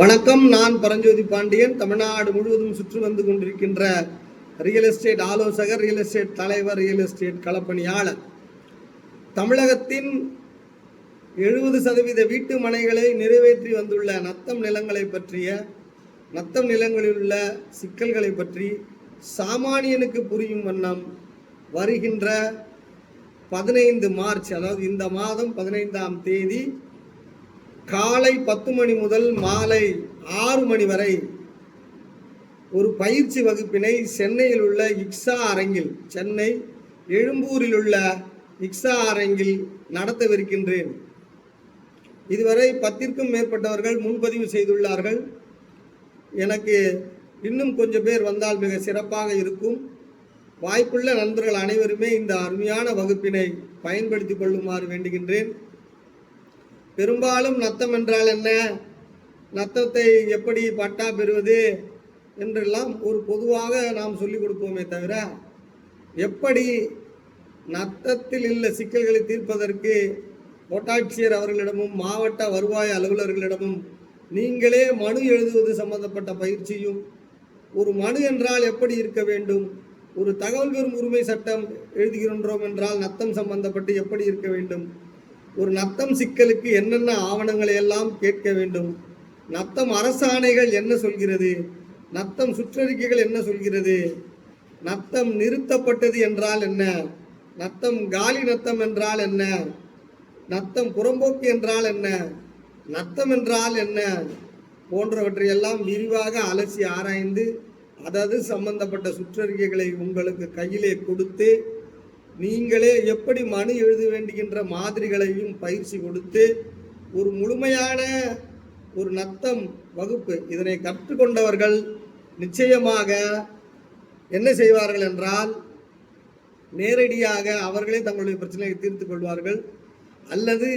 வணக்கம். நான் பரஞ்சோதி பாண்டியன். தமிழ்நாடு முழுவதும் சுற்றி வந்து கொண்டிருக்கின்ற ரியல் எஸ்டேட் ஆலோசகர் ரியல் எஸ்டேட் தலைவர் ரியல் எஸ்டேட் களப்பணியாளர். தமிழகத்தின் எழுபது சதவீத வீட்டு மனைகளை நிறைவேற்றி வந்துள்ள நத்தம் நிலங்களை பற்றிய நத்தம் நிலங்களில் உள்ள சிக்கல்களை பற்றி சாமானியனுக்கு புரியும் வண்ணம் வருகின்ற பதினைந்து மார்ச் அதாவது இந்த மாதம் பதினைந்தாம் தேதி காலை பத்து மணி முதல் மாலை ஆறு மணி வரை ஒரு பயிற்சி வகுப்பினை சென்னையில் உள்ள இக்ஸா அரங்கில் சென்னை எழும்பூரில் உள்ள இக்ஸா அரங்கில் நடத்தவிருக்கின்றேன். இதுவரை பத்திற்கும் மேற்பட்டவர்கள் முன்பதிவு செய்துள்ளார்கள். எனக்கு இன்னும் கொஞ்சம் பேர் வந்தால் மிக சிறப்பாக இருக்கும். வாய்ப்புள்ள நண்பர்கள் அனைவருமே இந்த அருமையான வகுப்பினை பயன்படுத்திக் கொள்ளுமாறு வேண்டுகின்றேன். பெரும்பாலும் நத்தம் என்றால் என்ன? நத்தத்தை எப்படி பட்டா பெறுவது என்றெல்லாம் ஒரு பொதுவாக நாம் சொல்லிக் கொடுப்போமே தவிர எப்படி நத்தத்தில் உள்ள சிக்கல்களை தீர்ப்பதற்கு கோட்டாட்சியர் அவர்களிடமும் மாவட்ட வருவாய் அலுவலர்களிடமும் நீங்களே மனு எழுதுவது சம்பந்தப்பட்ட பயிற்சியும் ஒரு மனு என்றால் எப்படி இருக்க வேண்டும்? ஒரு தகவல் பெறும் உரிமை சட்டம் எழுதுகின்றோம் என்றால் நத்தம் சம்பந்தப்பட்டு எப்படி இருக்க வேண்டும்? ஒரு நத்தம் சிக்கலுக்கு என்னென்ன ஆவணங்களை எல்லாம் கேட்க வேண்டும்? நத்தம் அரசாணைகள் என்ன சொல்கிறது? நத்தம் சுற்றறிக்கைகள் என்ன சொல்கிறது? நத்தம் நிறுத்தப்பட்டது என்றால் என்ன? நத்தம் காலி நத்தம் என்றால் என்ன? நத்தம் புறம்போக்கு என்றால் என்ன? நத்தம் என்றால் என்ன? போன்றவற்றையெல்லாம் விரிவாக அலசி ஆராய்ந்து அதது சம்பந்தப்பட்ட சுற்றறிக்கைகளை உங்களுக்கு கையிலே கொடுத்து நீங்களே எப்படி மனு எழுத வேண்டுகின்ற மாதிரிகளையும் பயிற்சி கொடுத்து ஒரு முழுமையான ஒரு நத்தம் வகுப்பு இதனை கற்றுக்கொண்டவர்கள் நிச்சயமாக என்ன செய்வார்கள் என்றால் நேரடியாக அவர்களே தங்களுடைய பிரச்சனையை தீர்த்து கொள்வார்கள். அல்லது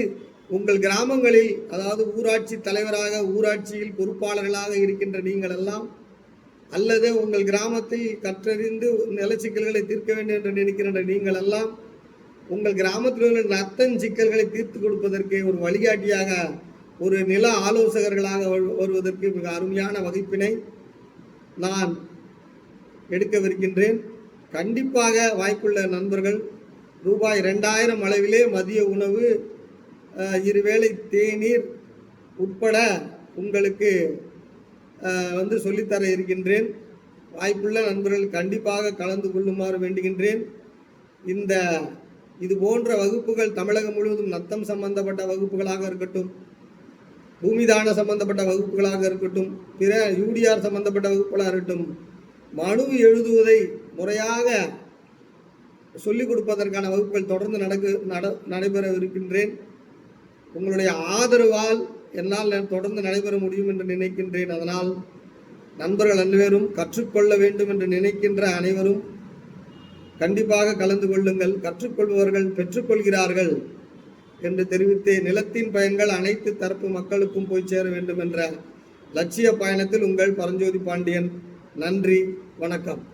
உங்கள் கிராமங்களில் அதாவது ஊராட்சி தலைவராக ஊராட்சியில் பொறுப்பாளர்களாக இருக்கின்ற நீங்கள் எல்லாம் அல்லது உங்கள் கிராமத்தில் கற்றறிந்து நிலச்சிக்கல்களை தீர்க்க வேண்டும் என்று நினைக்கின்ற நீங்கள் எல்லாம் உங்கள் கிராமத்தில் உள்ள நத்தன் சிக்கல்களை தீர்த்து கொடுப்பதற்கு ஒரு வழிகாட்டியாக ஒரு நில ஆலோசகர்களாக வரு- வருவதற்கு மிக அருமையான வகுப்பினை நான் எடுக்கவிருக்கின்றேன். கண்டிப்பாக வாய்ப்புள்ள நண்பர்கள் ரூபாய் ரெண்டாயிரம் அளவிலே மதிய உணவு இருவேளை தேநீர் உட்பட உங்களுக்கு வந்து சொல்லித்தர இருக்கின்றேன். வாய்ப்புள்ள நண்பர்கள் கண்டிப்பாக கலந்து கொள்ளுமாறு வேண்டுகின்றேன். இந்த இது போன்ற வகுப்புகள் தமிழகம் முழுவதும் நத்தம் சம்பந்தப்பட்ட வகுப்புகளாக இருக்கட்டும் பூமிதான சம்பந்தப்பட்ட வகுப்புகளாக இருக்கட்டும் பிற யூடிஆர் சம்பந்தப்பட்ட வகுப்புகளாக இருக்கட்டும் மனு எழுதுவதை முறையாக சொல்லிக் கொடுப்பதற்கான வகுப்புகள் தொடர்ந்து நடக்கு நட நடைபெற இருக்கின்றேன். உங்களுடைய ஆதரவால் என்னால் நான் தொடர்ந்து நடைபெற முடியும் என்று நினைக்கின்றேன். அதனால் நண்பர்கள் அனைவரும் கற்றுக்கொள்ள வேண்டும் என்று நினைக்கின்ற அனைவரும் கண்டிப்பாக கலந்து கொள்ளுங்கள். கற்றுக்கொள்பவர்கள் பெற்றுக்கொள்கிறார்கள் என்று தெரிவித்து நிலத்தின் பயன்கள் அனைத்து தரப்பு மக்களுக்கும் போய் சேர வேண்டும் என்ற லட்சிய பயணத்தில் உங்கள் பரஞ்சோதி பாண்டியன். நன்றி. வணக்கம்.